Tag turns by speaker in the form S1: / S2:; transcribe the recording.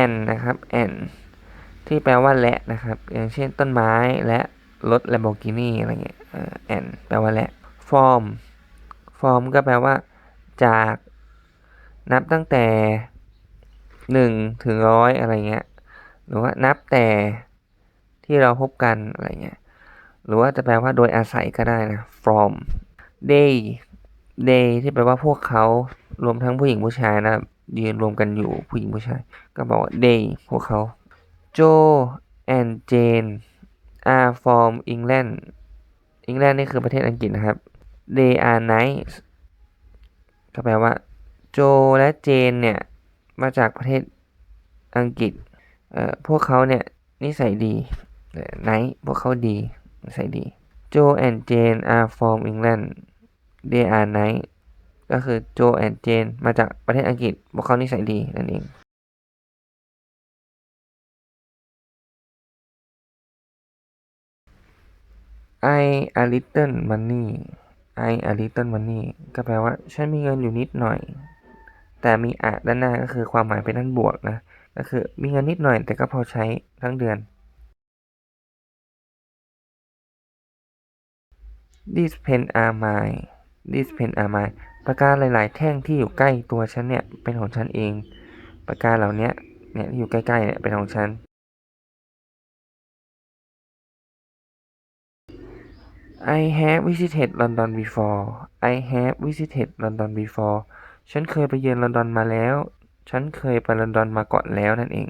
S1: and นะครับ and ที่แปลว่าและนะครับ อย่างเช่นต้นไม้และรถ Lamborghini อะไรเงี้ยเอ่อ and แปลว่าและ from from ก็แปลว่า จากนับตั้งแต่หนึ่งถึงร้อยอะไรเงี้ย หรือว่านับแต่ที่เราพบกันอะไรเงี้ย หรือว่าจะแปลว่าโดยอาศัยก็ได้นะ from they they ที่แปลว่าพวกเขารวมทั้งผู้หญิงผู้ชายนะครับ ยืนรวมกันอยู่ผู้หญิงผู้ชาย ก็บอกว่า they พวกเขา Joe and Jane are from England England นี่คือประเทศอังกฤษนะครับ they are nice ก็แปลว่า โจและเจนเนี่ย มาจากประเทศอังกฤษ เอ่อ พวกเขาเนี่ย นิสัยดีเอ่อ nice พวกเขาดี นิสัยดี Joe and Jane are from England they are nice ก็คือ Joe and Jane มาจากประเทศอังกฤษพวกเขานิสัยดีนั่นเอง I a little money I a little money ก็แปลว่าฉันมีเงินอยู่นิดหน่อย แต่มีอะด้านหน้าก็คือความหมายเป็นด้านบวกนะ ก็คือมีเงินนิดหน่อยแต่ก็พอใช้ทั้งเดือน These pen are mine These pen are mine ปากกาหลาย ๆ แท่งที่อยู่ใกล้ตัวฉันเนี่ยเป็นของฉันเอง ปากกาเหล่าเนี้ยเนี่ยที่อยู่ใกล้ๆเนี่ยเป็นของฉัน I have visited London before I have visited London before ฉันเคยไปเยือนลอนดอนมาแล้ว ฉันเคยไปลอนดอนมาก่อนแล้วนั่นเอง